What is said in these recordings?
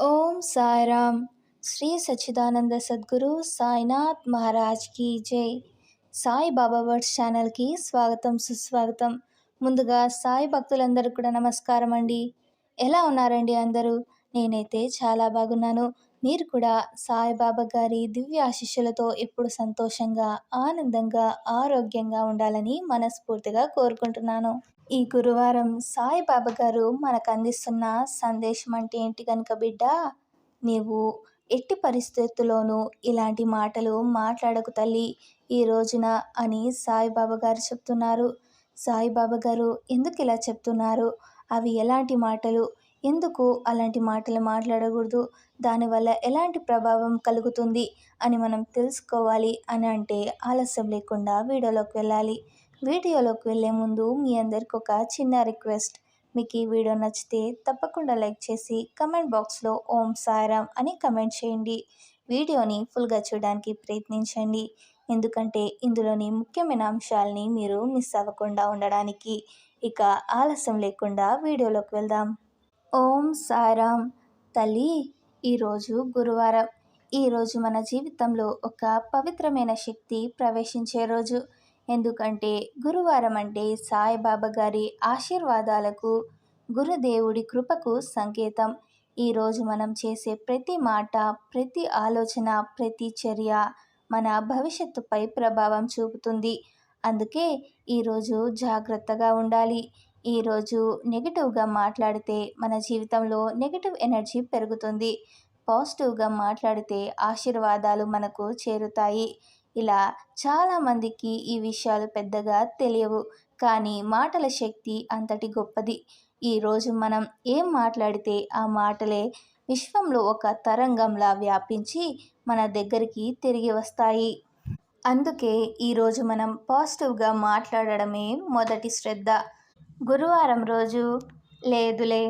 ఓం సాయిరామ్. శ్రీ సచ్చిదానంద సద్గురు సాయినాథ్ మహారాజ్ కీ జై. సాయి బాబా వర్డ్స్ ఛానల్కి స్వాగతం సుస్వాగతం. ముందుగా సాయి భక్తులందరూ కూడా నమస్కారం అండి ఎలా ఉన్నారండి అందరూ? నేనైతే చాలా బాగున్నాను. మీరు కూడా సాయిబాబా గారి దివ్య ఆశీస్సులతో ఎప్పుడు సంతోషంగా ఆనందంగా ఆరోగ్యంగా ఉండాలని మనస్ఫూర్తిగా కోరుకుంటున్నాను. ఈ గురువారం సాయిబాబా గారు మనకు అందిస్తున్న సందేశం అంటే ఏంటి కనుక బిడ్డ? నీవు ఎట్టి పరిస్థితుల్లోనూ ఇలాంటి మాటలు మాట్లాడకు తల్లి ఈ రోజున అని సాయిబాబా గారు చెప్తున్నారు. సాయిబాబా గారు ఎందుకు ఇలా చెప్తున్నారు? అవి ఎలాంటి మాటలు? ఎందుకు అలాంటి మాటలు మాట్లాడకూడదు? దానివల్ల ఎలాంటి ప్రభావం కలుగుతుంది అని మనం తెలుసుకోవాలి అని అంటే ఆలస్యం లేకుండా వీడియోలోకి వెళ్ళాలి. వీడియోలోకి వెళ్ళే ముందు మీ అందరికి ఒక చిన్న రిక్వెస్ట్. మీకు ఈ వీడియో నచ్చితే తప్పకుండా లైక్ చేసి కమెంట్ బాక్స్లో ఓం సారామ్ అని కమెంట్ చేయండి. వీడియోని ఫుల్గా చూడడానికి ప్రయత్నించండి. ఎందుకంటే ఇందులోని ముఖ్యమైన అంశాలని మీరు మిస్ అవ్వకుండా ఉండడానికి ఇక ఆలస్యం లేకుండా వీడియోలోకి వెళ్దాం. ఓం సారాం. తల్లి ఈరోజు గురువారం. ఈరోజు మన జీవితంలో ఒక పవిత్రమైన శక్తి ప్రవేశించే రోజు. ఎందుకంటే గురువారం అంటే సాయిబాబా గారి ఆశీర్వాదాలకు గురుదేవుడి కృపకు సంకేతం. ఈరోజు మనం చేసే ప్రతి మాట ప్రతి ఆలోచన ప్రతి చర్య మన భవిష్యత్తుపై ప్రభావం చూపుతుంది. అందుకే ఈరోజు జాగ్రత్తగా ఉండాలి. ఈరోజు నెగిటివ్గా మాట్లాడితే మన జీవితంలో నెగిటివ్ ఎనర్జీ పెరుగుతుంది. పాజిటివ్గా మాట్లాడితే ఆశీర్వాదాలు మనకు చేరుతాయి. ఇలా చాలామందికి ఈ విషయాలు పెద్దగా తెలియవు. కానీ మాటల శక్తి అంతటి గొప్పది. ఈరోజు మనం ఏం మాట్లాడితే ఆ మాటలే విశ్వంలో ఒక తరంగంలా వ్యాపించి మన దగ్గరికి తిరిగి వస్తాయి. అందుకే ఈరోజు మనం పాజిటివ్గా మాట్లాడడమే మొదటి శ్రద్ధ. గురువారం రోజు లేదులే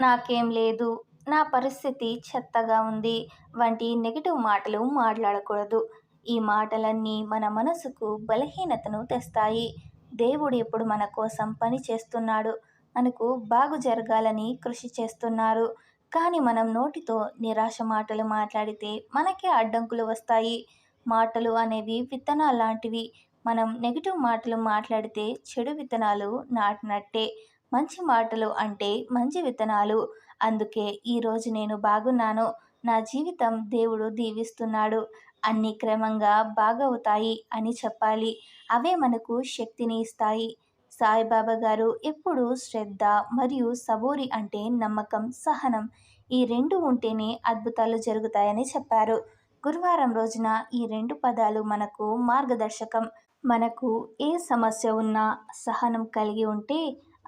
నాకేం లేదు నా పరిస్థితి చెత్తగా ఉంది వంటి నెగిటివ్ మాటలు మాట్లాడకూడదు. ఈ మాటలన్నీ మన మనసుకు బలహీనతను తెస్తాయి. దేవుడు ఇప్పుడు మన కోసం పని చేస్తున్నాడు. మనకు బాగు జరగాలని కృషి చేస్తున్నారు. కానీ మనం నోటితో నిరాశ మాటలు మాట్లాడితే మనకే అడ్డంకులు వస్తాయి. మాటలు అనేవి విత్తనాలు లాంటివి మనం నెగిటివ్ మాటలు మాట్లాడితే చెడు విత్తనాలు నాటినట్టే మంచి మాటలు అంటే మంచి విత్తనాలు. అందుకే ఈరోజు నేను బాగున్నాను. నా జీవితం దేవుడు దీవిస్తున్నాడు. అన్ని క్రమంగా బాగవుతాయి అని చెప్పాలి. అవే మనకు శక్తిని ఇస్తాయి. సాయిబాబా గారు ఎప్పుడూ శ్రద్ధ మరియు సబోరి అంటే నమ్మకం సహనం ఈ రెండు ఉంటేనే అద్భుతాలు జరుగుతాయని చెప్పారు. గురువారం రోజున ఈ రెండు పదాలు మనకు మార్గదర్శకం. మనకు ఏ సమస్య ఉన్నా సహనం కలిగి ఉంటే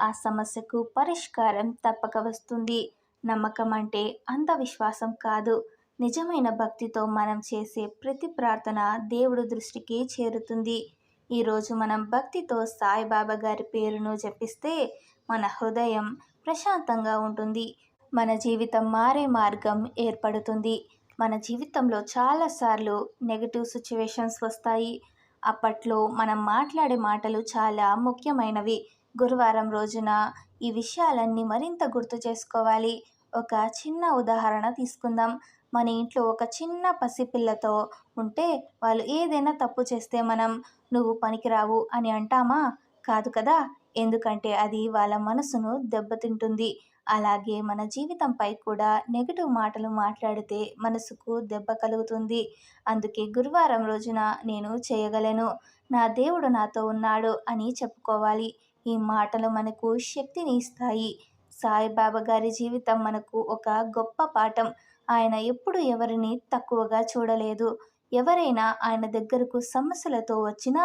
ఆ సమస్యకు పరిష్కారం తప్పక వస్తుంది. నమ్మకం అంటే అంధవిశ్వాసం కాదు. నిజమైన భక్తితో మనం చేసే ప్రతి ప్రార్థన దేవుడు దృష్టికి చేరుతుంది. ఈరోజు మనం భక్తితో సాయిబాబా గారి పేరును జపిస్తే మన హృదయం ప్రశాంతంగా ఉంటుంది. మన జీవితం మారే మార్గం ఏర్పడుతుంది. మన జీవితంలో చాలాసార్లు నెగటివ్ సిచ్యువేషన్స్ వస్తాయి. అప్పట్లో మనం మాట్లాడే మాటలు చాలా ముఖ్యమైనవి. గురువారం రోజున ఈ విషయాలన్నీ మరింత గుర్తు చేసుకోవాలి. ఒక చిన్న ఉదాహరణ తీసుకుందాం. మన ఇంట్లో ఒక చిన్న పసిపిల్లతో ఉంటే వాళ్ళు ఏదైనా తప్పు చేస్తే మనం నువ్వు పనికిరావు అని అంటామా? కాదు కదా? ఎందుకంటే అది వాళ్ళ మనసును దెబ్బతింటుంది. అలాగే మన జీవితంపై కూడా నెగిటివ్ మాటలు మాట్లాడితే మనసుకు దెబ్బ కలుగుతుంది. అందుకే గురువారం రోజున నేను చేయగలను. నా దేవుడు నాతో ఉన్నాడు అని చెప్పుకోవాలి. ఈ మాటలు మనకు శక్తిని ఇస్తాయి. సాయిబాబా గారి జీవితం మనకు ఒక గొప్ప పాఠం. ఆయన ఎప్పుడు ఎవరిని తక్కువగా చూడలేదు. ఎవరైనా ఆయన దగ్గరకు సమస్యలతో వచ్చినా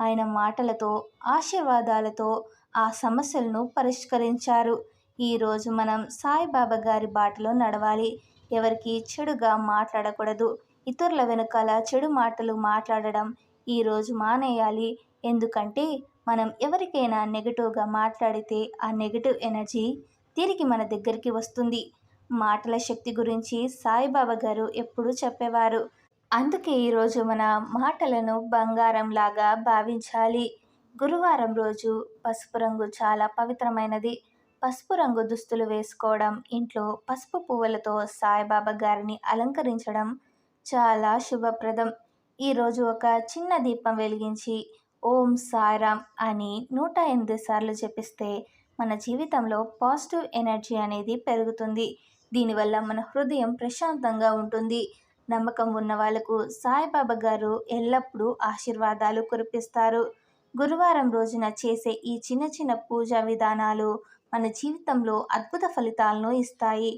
ఆయన మాటలతో ఆశీర్వాదాలతో ఆ సమస్యలను పరిష్కరించారు. ఈరోజు మనం సాయిబాబా గారి బాటలో నడవాలి. ఎవరికి చెడుగా మాట్లాడకూడదు. ఇతరుల వెనుకాల చెడు మాటలు మాట్లాడడం ఈరోజు మానేయాలి. ఎందుకంటే మనం ఎవరికైనా నెగిటివ్గా మాట్లాడితే ఆ నెగిటివ్ ఎనర్జీ తిరిగి మన దగ్గరికి వస్తుంది. మాటల శక్తి గురించి సాయిబాబా గారు ఎప్పుడూ చెప్పేవారు. అందుకే ఈరోజు మన మాటలను బంగారంలాగా భావించాలి. గురువారం రోజు పసుపు రంగు చాలా పవిత్రమైనది. పసుపు రంగు దుస్తులు వేసుకోవడం ఇంట్లో పసుపు పువ్వులతో సాయిబాబా గారిని అలంకరించడం చాలా శుభప్రదం. ఈరోజు ఒక చిన్న దీపం వెలిగించి ఓం సాయిరామ్ అని నూట ఎనిమిది సార్లు చెప్పిస్తే మన జీవితంలో పాజిటివ్ ఎనర్జీ అనేది పెరుగుతుంది. దీనివల్ల మన హృదయం ప్రశాంతంగా ఉంటుంది. నమ్మకం ఉన్న వాళ్ళకు సాయిబాబా గారు ఎల్లప్పుడూ ఆశీర్వాదాలు కురిపిస్తారు. గురువారం రోజున చేసే ఈ చిన్న చిన్న పూజా విధానాలు మన జీవితంలో అద్భుత ఫలితాలను ఇస్తాయి.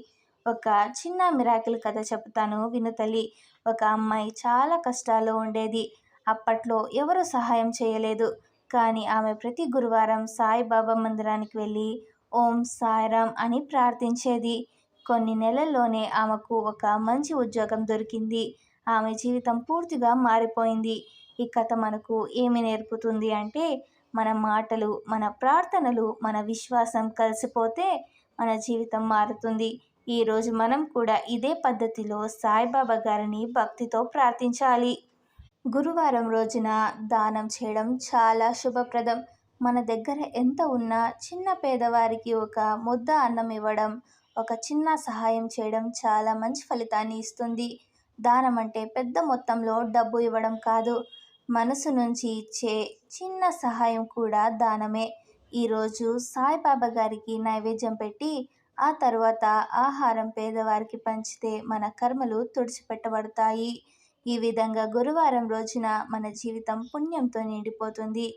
ఒక చిన్న మిరాకిల్ కథ చెప్తాను వినుతలి ఒక అమ్మాయి చాలా కష్టాల్లో ఉండేది. అప్పట్లో ఎవరు సహాయం చేయలేదు. కానీ ఆమె ప్రతి గురువారం సాయిబాబా మందిరానికి వెళ్ళి ఓం సాయిరామ్ అని ప్రార్థించేది. కొన్ని నెలల్లోనే ఆమెకు ఒక మంచి ఉద్యోగం దొరికింది. ఆమె జీవితం పూర్తిగా మారిపోయింది. ఈ కథ మనకు ఏమి నేర్పుతుంది అంటే మన మాటలు మన ప్రార్థనలు మన విశ్వాసం కలిసిపోతే మన జీవితం మారుతుంది. ఈరోజు మనం కూడా ఇదే పద్ధతిలో సాయిబాబా గారిని భక్తితో ప్రార్థించాలి. గురువారం రోజున దానం చేయడం చాలా శుభప్రదం. మన దగ్గర ఎంత ఉన్నా చిన్న పేదవారికి ఒక ముద్ద అన్నం ఇవ్వడం ఒక చిన్న సహాయం చేయడం చాలా మంచి ఫలితాన్ని ఇస్తుంది. దానం అంటే పెద్ద మొత్తంలో డబ్బు ఇవ్వడం కాదు. మనసు నుంచి ఇచ్చే చిన్న సహాయం కూడా దానమే. ఈరోజు సాయిబాబా గారికి నైవేద్యం పెట్టి ఆ తర్వాత ఆహారం పేదవారికి పంచితే మన కర్మలు తుడిచిపెట్టబడతాయి. ఈ విధంగా గురువారం రోజున మన జీవితం పుణ్యంతో నిండిపోతుంది.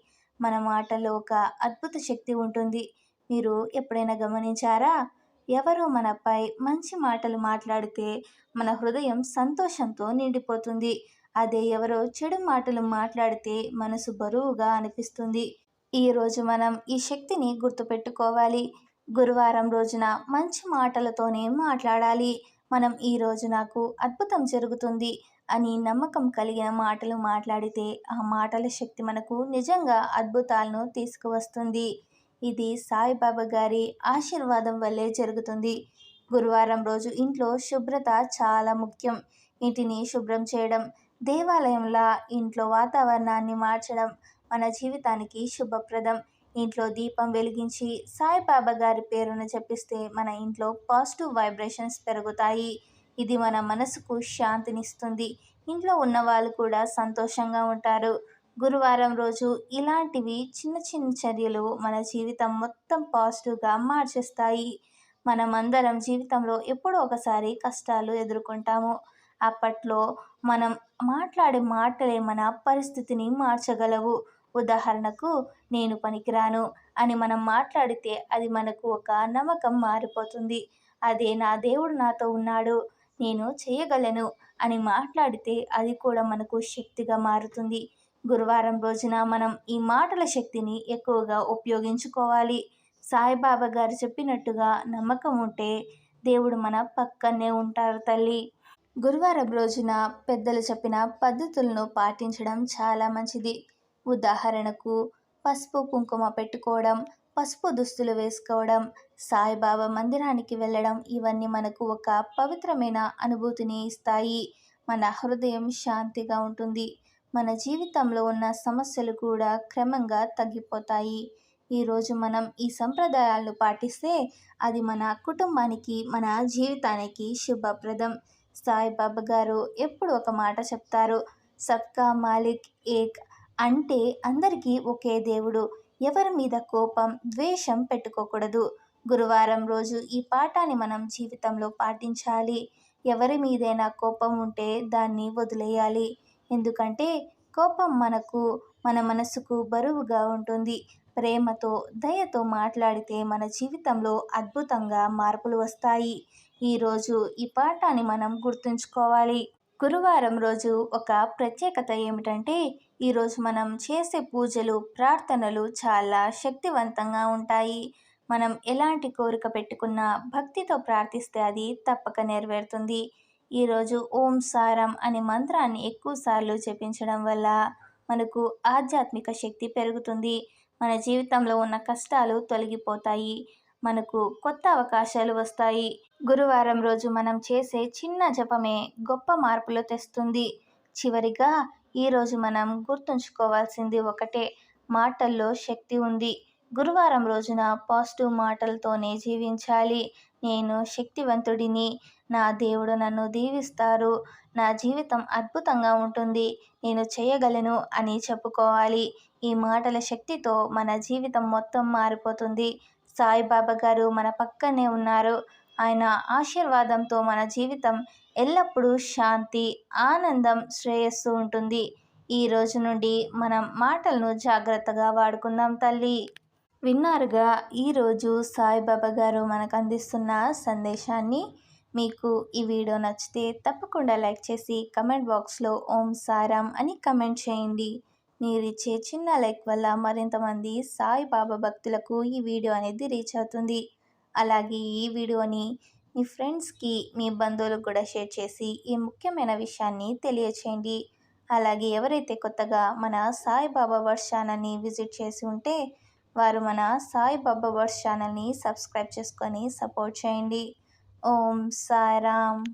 మన మాటలో ఒక అద్భుత శక్తి ఉంటుంది. మీరు ఎప్పుడైనా గమనించారా? ఎవరో మనపై మంచి మాటలు మాట్లాడితే మన హృదయం సంతోషంతో నిండిపోతుంది. అదే ఎవరో చెడు మాటలు మాట్లాడితే మనసు బరువుగా అనిపిస్తుంది. ఈరోజు మనం ఈ శక్తిని గుర్తుపెట్టుకోవాలి. గురువారం రోజున మంచి మాటలతోనే మాట్లాడాలి. మనం ఈ రోజు నాకు అద్భుతం జరుగుతుంది అని నమ్మకం కలిగిన మాటలు మాట్లాడితే ఆ మాటల శక్తి మనకు నిజంగా అద్భుతాలను తీసుకువస్తుంది. ఇది సాయిబాబా గారి ఆశీర్వాదం వల్లే జరుగుతుంది. గురువారం రోజు ఇంట్లో శుభ్రత చాలా ముఖ్యం. ఇంటిని శుభ్రం చేయడం దేవాలయంలా ఇంట్లో వాతావరణాన్ని మార్చడం మన జీవితానికి శుభప్రదం. ఇంట్లో దీపం వెలిగించి సాయిబాబా గారి పేరును చెప్పిస్తే మన ఇంట్లో పాజిటివ్ వైబ్రేషన్స్ పెరుగుతాయి. ఇది మన మనసుకు శాంతినిస్తుంది. ఇంట్లో ఉన్న వాళ్ళు కూడా సంతోషంగా ఉంటారు. గురువారం రోజు ఇలాంటివి చిన్న చిన్న చర్యలు మన జీవితం మొత్తం పాజిటివ్గా మార్చేస్తాయి. మనమందరం జీవితంలో ఎప్పుడో ఒకసారి కష్టాలు ఎదుర్కొంటాము. అప్పట్లో మనం మాట్లాడే మాటలే మన పరిస్థితిని మార్చగలవు. ఉదాహరణకు నేను పనికిరాను అని మనం మాట్లాడితే అది మనకు ఒక నమ్మకం మారిపోతుంది. అదే నా దేవుడు నాతో ఉన్నాడు నేను చేయగలను అని మాట్లాడితే అది కూడా మనకు శక్తిగా మారుతుంది. గురువారం రోజున మనం ఈ మాటల శక్తిని ఎక్కువగా ఉపయోగించుకోవాలి. సాయిబాబా గారు చెప్పినట్టుగా నమ్మకం ఉంటే దేవుడు మన పక్కనే ఉంటారు తల్లి. గురువారం రోజున పెద్దలు చెప్పిన పద్ధతులను పాటించడం చాలా మంచిది. ఉదాహరణకు పసుపు కుంకుమ పెట్టుకోవడం పసుపు దుస్తులు వేసుకోవడం సాయిబాబా మందిరానికి వెళ్ళడం ఇవన్నీ మనకు ఒక పవిత్రమైన అనుభూతిని ఇస్తాయి. మన హృదయం శాంతిగా ఉంటుంది. మన జీవితంలో ఉన్న సమస్యలు కూడా క్రమంగా తగ్గిపోతాయి. ఈరోజు మనం ఈ సంప్రదాయాలను పాటిస్తే అది మన కుటుంబానికి మన జీవితానికి శుభప్రదం. సాయిబాబా గారు ఎప్పుడు ఒక మాట చెప్తారు? సబ్కా మాలిక్ ఏక్ అంటే అందరికీ ఒకే దేవుడు. ఎవరి మీద కోపం ద్వేషం పెట్టుకోకూడదు. గురువారం రోజు ఈ పాఠాన్ని మనం జీవితంలో పాటించాలి. ఎవరి మీదైనా కోపం ఉంటే దాన్ని వదిలేయాలి. ఎందుకంటే కోపం మనకు మన మనసుకు బరువుగా ఉంటుంది. ప్రేమతో దయతో మాట్లాడితే మన జీవితంలో అద్భుతంగా మార్పులు వస్తాయి. ఈరోజు ఈ పాఠాన్ని మనం గుర్తుంచుకోవాలి. గురువారం రోజు ఒక ప్రత్యేకత ఏమిటంటే ఈరోజు మనం చేసే పూజలు ప్రార్థనలు చాలా శక్తివంతంగా ఉంటాయి. మనం ఎలాంటి కోరిక పెట్టుకున్నా భక్తితో ప్రార్థిస్తే అది తప్పక నెరవేరుతుంది. ఈరోజు ఓం సారం అనే మంత్రాన్ని ఎక్కువసార్లు జపించడం వల్ల మనకు ఆధ్యాత్మిక శక్తి పెరుగుతుంది. మన జీవితంలో ఉన్న కష్టాలు తొలగిపోతాయి. మనకు కొత్త అవకాశాలు వస్తాయి. గురువారం రోజు మనం చేసే చిన్న జపమే గొప్ప మార్పులు తెస్తుంది. చివరిగా ఈరోజు మనం గుర్తుంచుకోవాల్సింది ఒకటే మాటల్లో శక్తి ఉంది. గురువారం రోజున పాజిటివ్ మాటలతోనే జీవించాలి. నేను శక్తివంతుడిని. నా దేవుడు నన్ను దీవిస్తారు. నా జీవితం అద్భుతంగా ఉంటుంది. నేను చేయగలను అని చెప్పుకోవాలి. ఈ మాటల శక్తితో మన జీవితం మొత్తం మారిపోతుంది. సాయిబాబా గారు మన పక్కనే ఉన్నారు. ఆయన ఆశీర్వాదంతో మన జీవితం ఎల్లప్పుడూ శాంతి ఆనందం శ్రేయస్సు ఉంటుంది. ఈ రోజు నుండి మనం మాటలను జాగ్రత్తగా వాడుకుందాం తల్లి. విన్నారుగా ఈరోజు సాయిబాబా గారు మనకు అందిస్తున్న సందేశాన్ని మీకు ఈ వీడియో నచ్చితే తప్పకుండా లైక్ చేసి కమెంట్ బాక్స్లో ఓం సారాం అని కమెంట్ చేయండి. మీరిచ్చే చిన్న లైక్ వల్ల మరింతమంది సాయిబాబా భక్తులకు ఈ వీడియో అనేది రీచ్ అవుతుంది. అలాగే ఈ వీడియోని మీ ఫ్రెండ్స్కి మీ బంధువులకు కూడా షేర్ చేసి ఈ ముఖ్యమైన విషయాన్ని తెలియచేయండి. అలాగే ఎవరైతే కొత్తగా మన సాయిబాబా వర్డ్ ఛానల్ని విజిట్ చేసి ఉంటే వారు మన సాయిబాబా వర్డ్ ఛానల్ని సబ్స్క్రైబ్ చేసుకొని సపోర్ట్ చేయండి. ఓం సాయిరామ్